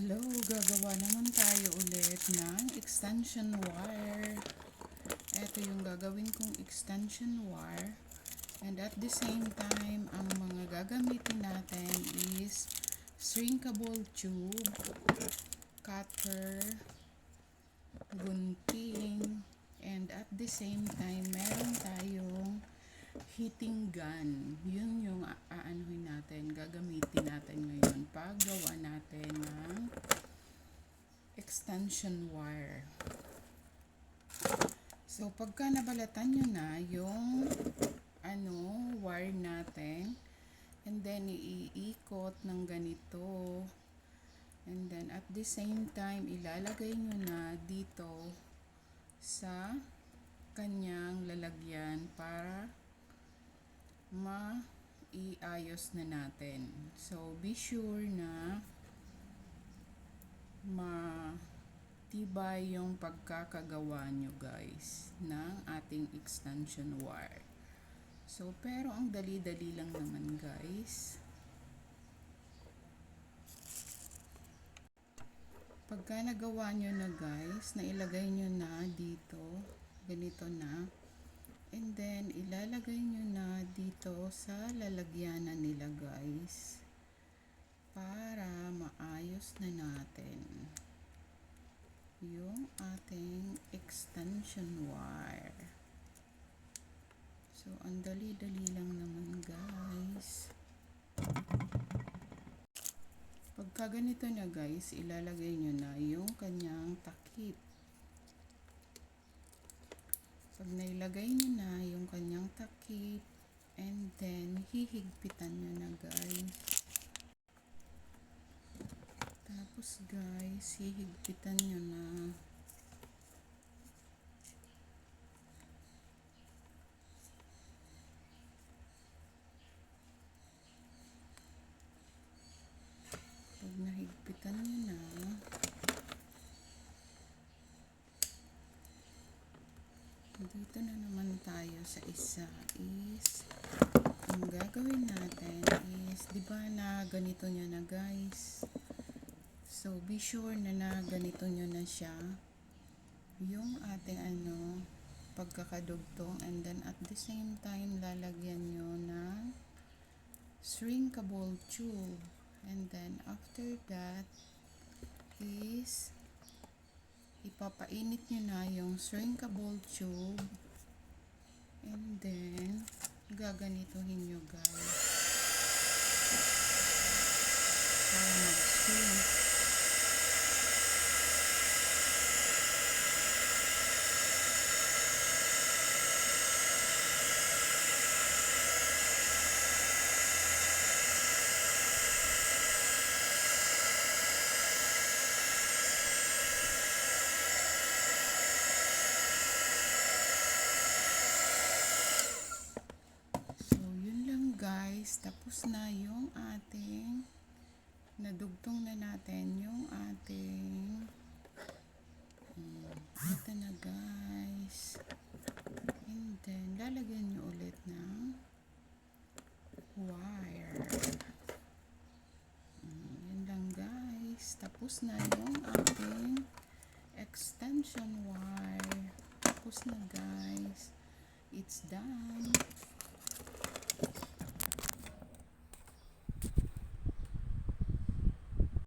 Hello, gagawa naman tayo ulit ng extension wire. Ito yung gagawin kong extension wire. And at the same time, ang mga gagamitin natin is shrinkable tube, cutter, gunting, and at the same time, meron tayong heating gun. Yun yung aanuhin natin, gagamitin natin ngayon paggawa natin ng extension wire. So, pagka nabalatan nyo na yung ano, wire natin, and then iikot ng ganito, and then at the same time, ilalagay nyo na dito sa kanyang lalagyan para ma-iayos na natin. So, be sure na matibay yung pagkakagawa nyo guys ng ating extension wire. So, pero ang dali-dali lang naman guys. Pagka nagawa nyo na guys, na ilagay nyo na dito, ganito na, And then, ilalagay nyo na dito sa lalagyanan nila guys. Para maayos na natin yung ating extension wire. So, ang dali-dali lang naman guys. Pagka ganito na guys, ilalagay nyo na yung kanyang takip. Pag nailagay nyo na yung kanyang takip, and then hihigpitan nyo na guys. Tapos guys, hihigpitan nyo na. Pag nahigpitan nyo na, Dito na naman tayo sa isa is ang gagawin natin is di ba na ganito nyo na guys so be sure na na ganito nyo na siya. Yung ating ano pagkakadugtong and then at the same time lalagyan nyo ng shrinkable tube. And then after that is ipapainit nyo na yung shrinkable tube. And then gaganituhin nyo guys. Para mag-shrink So, yun lang guys. Tapos na yung ating nadugtong na natin yung ating hmm, ito na guys. And then, lalagyan nyo ulit ng wire. Hmm, yun lang guys. Tapos na yung ating extension wire. Tapos na guys. It's done.